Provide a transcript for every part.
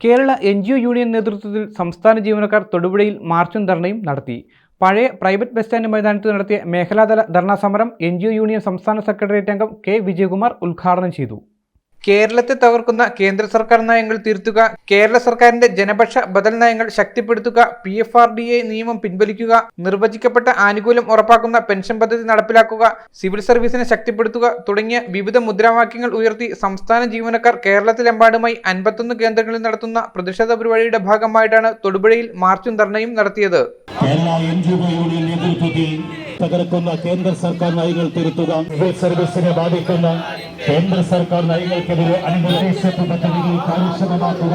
Kerala N G O union നേതൃത്വത്തിൽ സംസ്ഥാന ജീവനക്കാർ തൊടുപുഴയിൽ മാർച്ചും ധർണയും നടത്തി. പഴയ പ്രൈവറ്റ് ബസ് സ്റ്റാൻഡ് മൈതാനത്ത് നടത്തിയ മേഖലാതല ധർണാ സമരം എൻ ജി ഒ യൂണിയൻ സംസ്ഥാന സെക്രട്ടേറിയറ്റ് അംഗം കെ വിജയകുമാർ ഉദ്ഘാടനം ചെയ്തു. കേരളത്തെ തകർക്കുന്ന കേന്ദ്ര സർക്കാർ നയങ്ങൾ തിരുത്തുക കേരള സർക്കാരിന്റെ ജനപക്ഷ ബദൽ നയങ്ങൾ ശക്തിപ്പെടുത്തുക P F R D A നിയമം പിൻവലിക്കുക നിർവചിക്കപ്പെട്ട ആനുകൂല്യം ഉറപ്പാക്കുന്ന പെൻഷൻ പദ്ധതി നടപ്പിലാക്കുക സിവിൽ സർവീസിനെ ശക്തിപ്പെടുത്തുക തുടങ്ങിയ വിവിധ മുദ്രാവാക്യങ്ങൾ ഉയർത്തി സംസ്ഥാന ജീവനക്കാർ കേരളത്തിലെമ്പാടുമായി അൻപത്തൊന്ന് കേന്ദ്രങ്ങളിൽ നടത്തുന്ന പ്രതിഷേധ പരിപാടിയുടെ ഭാഗമായിട്ടാണ് തൊടുപുഴയിൽ മാർച്ചും ധർണയും നടത്തിയത്. കേരള യൂണിയൻ നേതൃത്വത്തിൽ തകർക്കുന്ന കേന്ദ്ര സർക്കാർ നയങ്ങൾ തിരുത്തുക. സിവിൽ സർവീസിനെ ബാധിക്കുന്ന കേന്ദ്ര സർക്കാർ നയങ്ങൾക്കെതിരെ അനുഭവ പദ്ധതികൾ കാര്യക്ഷമമാക്കുക.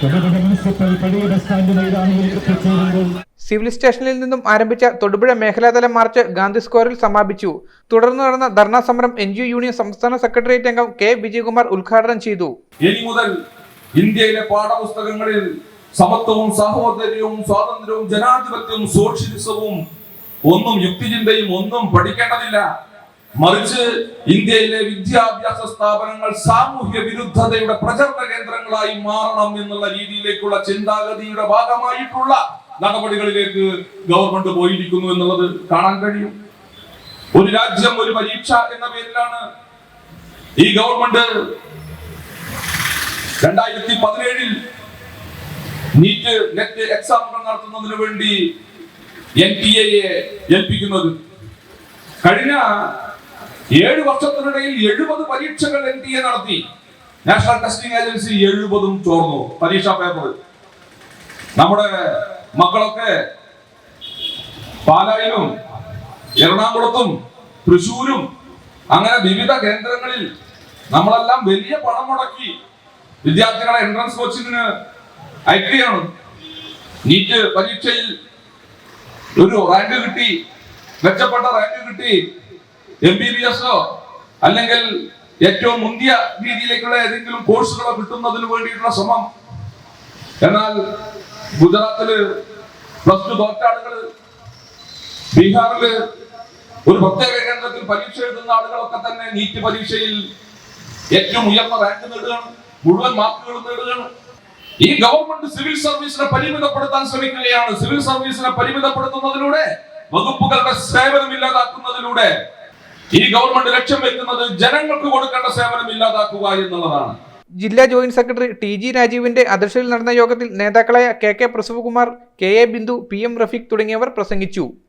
തൊടുപുഴ മുനിസിപ്പൽ പഴയ ബസ് സ്റ്റാൻഡ് മൈതാനിയിൽ എത്തിച്ചേരുമ്പോൾ സിവിൽ സ്റ്റേഷനിൽ നിന്നും ആരംഭിച്ച തൊടുപുഴ മേഖലാതല മാർച്ച് ഗാന്ധി സ്ക്വയറിൽ സമാപിച്ചു. തുടർന്ന് നടന്ന ധർണാ സമരം എൻ ജി യൂണിയൻ സംസ്ഥാന സെക്രട്ടേറിയറ്റ് അംഗം കെ വിജയകുമാർ ഉദ്ഘാടനം ചെയ്തു. ഇനി മുതൽ ഇന്ത്യയിലെ പാഠപുസ്തകങ്ങളിൽ സമത്വവും സഹോദര്യവും സ്വാതന്ത്ര്യവും ജനാധിപത്യവും സോഷ്യലിസവും ഒന്നും യുക്തിചിന്തയും ഒന്നും പഠിക്കേണ്ടതില്ല. മറിച്ച് ഇന്ത്യയിലെ വിദ്യാഭ്യാസ സ്ഥാപനങ്ങൾ സാമൂഹ്യ വിരുദ്ധതയുടെ പ്രചരണ കേന്ദ്രങ്ങളായി മാറണം എന്നുള്ള രീതിയിലേക്കുള്ള ചിന്താഗതിയുടെ ഭാഗമായിട്ടുള്ള നടപടികളിലേക്ക് ഗവൺമെന്റ് പോയിരിക്കുന്നു എന്നുള്ളത് കാണാൻ കഴിയും. ഒരു രാജ്യം ഒരു പരീക്ഷ എന്ന പേരിലാണ് ഈ ഗവൺമെന്റ് രണ്ടായിരത്തി പതിനേഴിൽ നീറ്റ് നെറ്റ് എക്സാമുകൾ നടത്തുന്നതിന് വേണ്ടി എൻ ടി എയെ ഏൽപ്പിക്കുന്നത്. കഴിഞ്ഞ ഏഴ് വർഷത്തിനിടയിൽ എഴുപത് പരീക്ഷകൾ എൻ ടി എ നടത്തി. നാഷണൽ ടെസ്റ്റിംഗ് ഏജൻസി എഴുപതും ചോർന്നു പരീക്ഷാ പേപ്പർ നമ്മുടെ മക്കളൊക്കെ പാലായിലും എറണാകുളത്തും തൃശൂരും അങ്ങനെ വിവിധ കേന്ദ്രങ്ങളിൽ നമ്മളെല്ലാം വലിയ പണം മുടക്കി വിദ്യാർത്ഥികളെ എൻട്രൻസ് കോച്ചിങ്ങിന് അയക്കുകയാണ് നീറ്റ് പരീക്ഷയിൽ ഒരു റാങ്ക് കിട്ടി മെച്ചപ്പെട്ട റാങ്ക് കിട്ടി. എം ബി ബി എസോ അല്ലെങ്കിൽ ഏറ്റവും മുന്തിയ രീതിയിലേക്കുള്ള ഏതെങ്കിലും കോഴ്സുകളോ കിട്ടുന്നതിന് വേണ്ടിയിട്ടുള്ള ശ്രമം. എന്നാൽ ഗുജറാത്തിൽ പ്ലസ് ടു തോറ്റ ആളുകൾ ബീഹാറിൽ ഒരു പ്രത്യേക കേന്ദ്രത്തിൽ പരീക്ഷ എഴുതുന്ന ആളുകളൊക്കെ തന്നെ നീറ്റ് പരീക്ഷയിൽ ഏറ്റവും ഉയർന്ന റാങ്ക് നേടുകയാണ്. മുഴുവൻ മാർക്കുകൾ നേടുകയാണ്. ഈ ഗവൺമെന്റ് സിവിൽ സർവീസിനെ പരിമിതപ്പെടുത്താൻ ശ്രമിക്കുകയാണ്. സിവിൽ സർവീസിനെ പരിമിതപ്പെടുത്തുന്നതിലൂടെ വകുപ്പുകളുടെ സേവനം ഇല്ലാതാക്കുന്നതിലൂടെ ഈ ഗവൺമെന്റ് ലക്ഷ്യം വെക്കുന്നത് ജനങ്ങൾക്ക് കൊടുക്കേണ്ട സേവനം ഇല്ലാതാക്കുക എന്നുള്ളതാണ്. ജില്ലാ ജോയിന്റ് സെക്രട്ടറി ടി ജി രാജീവിന്റെ അധ്യക്ഷതയിൽ നടന്ന യോഗത്തിൽ നേതാക്കളായ K K Prasavakumar K A Bindu P M Rafeeq തുടങ്ങിയവർ പ്രസംഗിച്ചു.